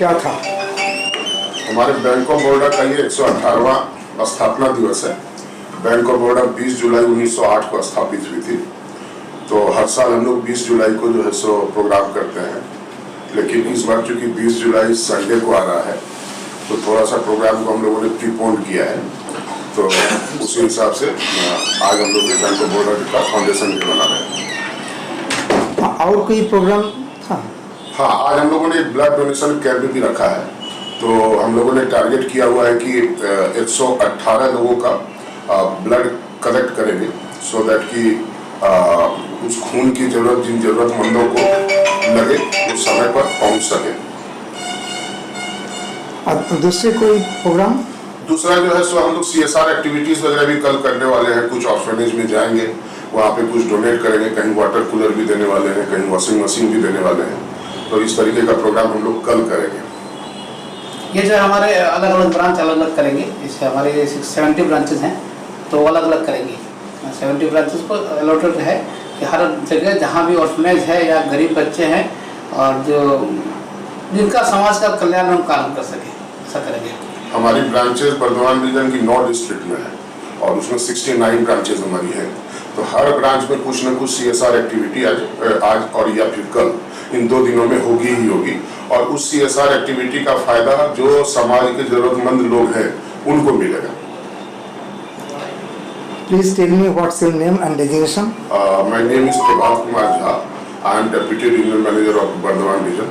क्या था? हमारे बैंक ऑफ़ बड़ौदा का ये एक स्थापना दिवस है। बैंक ऑफ़ बड़ौदा 20 जुलाई 1908 को स्थापित हुई थी। तो हर साल हम लोग 20 जुलाई को जो है सो प्रोग्राम करते हैं। लेकिन इस बार चूँकि 20 जुलाई संडे को आ रहा है तो थोड़ा सा प्रोग्राम को हम लोगों ने प्रीपोन किया है। तो उसी हिसाब से आज हम लोग बैंक ऑफ़ बड़ौदा का फाउंडेशन डे बना रहे हैं। हाँ, और कोई प्रोग्राम? था हाँ आज हम लोगों ने ब्लड डोनेशन कैंप भी रखा है। तो हम लोगों ने टारगेट किया हुआ है कि एक सौ अट्ठारह लोगों का ब्लड कलेक्ट करेंगे। सो दैट कि उस खून की ज़रूरत जिन जरूरतमंदों को लगे उस समय पर पहुँच सके। दूसरे कोई प्रोग्राम दूसरा जो है सो हम लोग सी एस आर एक्टिविटीज़ वगैरह भी कल करने वाले हैं। कुछ ऑर्फनेज में जाएँगे वहाँ पे कुछ डोनेट करेंगे। कहीं वाटर कूलर भी देने वाले हैं कहीं वॉशिंग मशीन भी देने वाले हैं। तो इस तरीके का प्रोग्राम हम लोग कल करेंगे। ये जो हमारे अलग अलग ब्रांच अलग अलग करेंगे। जैसे हमारे सेवेंटी ब्रांचेस हैं तो अलग अलग करेंगे। सेवेंटी ब्रांचेस को अलॉटेड है कि हर जगह जहाँ भी ऑर्फनेज है या गरीब बच्चे हैं और जो जिनका समाज का कल्याण हम काम कर सके ऐसा करेंगे। हमारी ब्रांचेस बर्धमान रीजन की नौ डिस्ट्रिक्ट में है और उसमें 69 ब्रांचेस हमारी हैं। तो हर ब्रांच में कुछ ना कुछ सीएसआर एक्टिविटी आज आज और या फिर कल। इन दो दिनों में होगी ही होगी और उस सी एस आर एक्टिविटी का फ़ायदा जो समाज के जरूरतमंद लोग हैं उनको मिलेगा Please tell me what's your name and designation. Uh, my name is Prabhat Kumar Jha. I am Deputy Regional Manager of Bardhaman Region.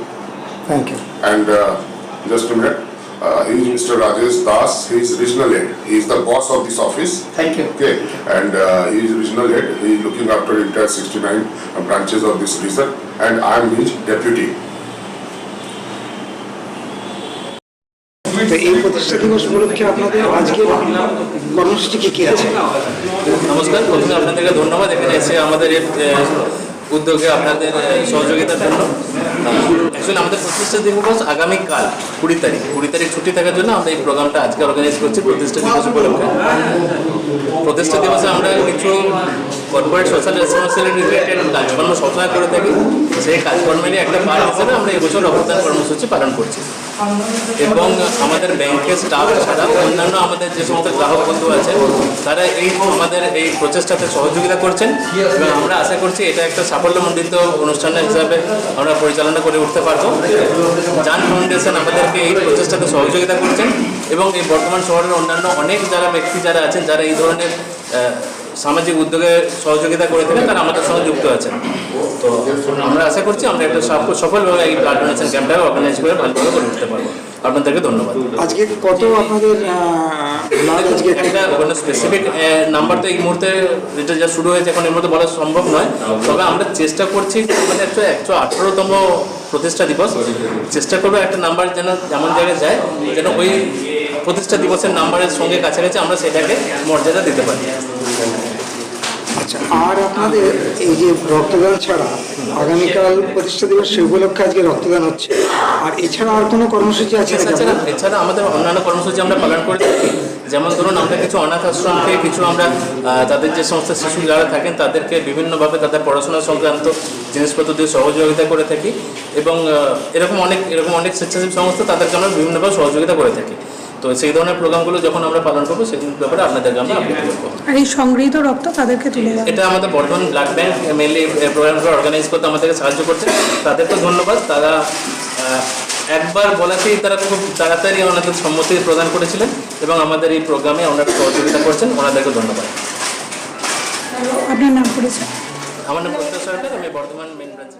Thank you. And uh, just a minute. He is Mr. Rajesh Das. He is regional head. He is the boss of this office. Thank you. Okay, and uh, he is regional head. He is looking after entire 69 branches of this region. and I am his deputy. আপনাদের আজকের নমস্কার প্রথমে আপনাদেরকে ধন্যবাদ এখানে এসে আমাদের উদ্যোগে আপনাদের সহযোগিতার জন্য অ্যাকচুয়ালি আমাদের প্রতিষ্ঠা দিবস আগামীকাল কুড়ি তারিখ। কুড়ি তারিখ ছুটি থাকার জন্য আমরা এই প্রোগ্রামটা আজকে অর্গানাইজ করছি প্রতিষ্ঠা দিবস উপলক্ষে। প্রতিষ্ঠা দিবসে আমরা কিছু কর্পোরেট সোশ্যাল রেসপন্সিবিলিটি রিলেটেড কাজকর্ম সবসময় করে থাকি। সেই কাজকর্মেরই একটা পার্ট হিসেবে আমরা এবছর রক্তদান কর্মসূচি পালন করছি। এবং আমাদের ব্যাংকের স্টাফ ছাড়া অন্যান্য আমাদের যে সমস্ত গ্রাহক বন্ধু আছে তারা এই আমাদের এই প্রচেষ্টাতে সহযোগিতা করছেন এবং আমরা আশা করছি এটা একটা সাফল্যমণ্ডিত অনুষ্ঠান হিসাবে আমরা পরিচালনা করে উঠতে পারব। জান ফাউন্ডেশন আমাদেরকে এই প্রচেষ্টাতে সহযোগিতা করছেন এবং এই বর্তমান শহরের অন্যান্য অনেক যারা ব্যক্তি যারা আছেন, যারা এই ধরনের সামাজিক উদ্যোগে সহযোগিতা করে থাকেন তারা আমাদের সঙ্গে যুক্ত আছেন। তো আমরা আশা করছি আমরা একটা সফল- সফলভাবে এই ব্লাড ডোনেশন ক্যাম্পটা অর্গানাইজ করে ভালোভাবে করে উঠতে পারব। আপনাদেরকে ধন্যবাদ। আজকে কত আপনাদের ব্লাড একটা কোনো স্পেসিফিক নাম্বার তো এই মুহূর্তে এটা যা শুরু হয়েছে এখন এর মধ্যে বলা সম্ভব নয়। তবে আমরা চেষ্টা করছি মানে একশো একশো আঠেরোতম প্রতিষ্ঠা দিবস চেষ্টা করব একটা নাম্বার যেন যেমন জায়গায় যায় যেন ওই প্রতিষ্ঠা দিবসের নাম্বারের সঙ্গে কাছাকাছি আমরা সেটাকে মর্যাদা দিতে পারি। আচ্ছা আর আপনাদের এই যে রক্তদান ছাড়া আগামীকাল প্রতিষ্ঠা দিবস সে উপলক্ষে আজকে রক্তদান হচ্ছে। আর এছাড়া আর কোনো কর্মসূচি আছে এছাড়া এছাড়া আমাদের অন্যান্য কর্মসূচি আমরা পালন করে থাকি যেমন ধরুন আমরা কিছু অনাথ আশ্রমকে কিছু আমরা তাদের যে সমস্ত শিশু যারা থাকেন তাদেরকে বিভিন্নভাবে তাদের পড়াশোনা সংক্রান্ত জিনিসপত্র দিয়ে সহযোগিতা করে থাকি এবং এরকম অনেক এরকম অনেক স্বেচ্ছাসেবী সংস্থা তাদেরকে আমরা বিভিন্নভাবে সহযোগিতা করে থাকি। তো সেই ধরনের প্রোগ্রামগুলো যখন আমরা পালন করব সেগুলোর ব্যাপারে আপনাদেরকে আমরা আপডেট করব। আর এই সংগৃহীত রক্ত তাদেরকে তুলে এটা আমাদের বর্ধমান ব্লাড ব্যাংক মেনলি প্রোগ্রামটা অর্গানাইজ করতে আমাদেরকে সাহায্য করছে। তাদেরকে ধন্যবাদ। তারা একবার বলাতেই তারা খুব তাড়াতাড়ি ওনাদের সম্মতি প্রদান করেছিলেন এবং আমাদের এই প্রোগ্রামে ওনারা সহযোগিতা করছেন। ওনাদেরকে ধন্যবাদ। আপনার নাম করেছে আমার নাম সরকার আমি বর্ধমান মেন ব্রাঞ্চে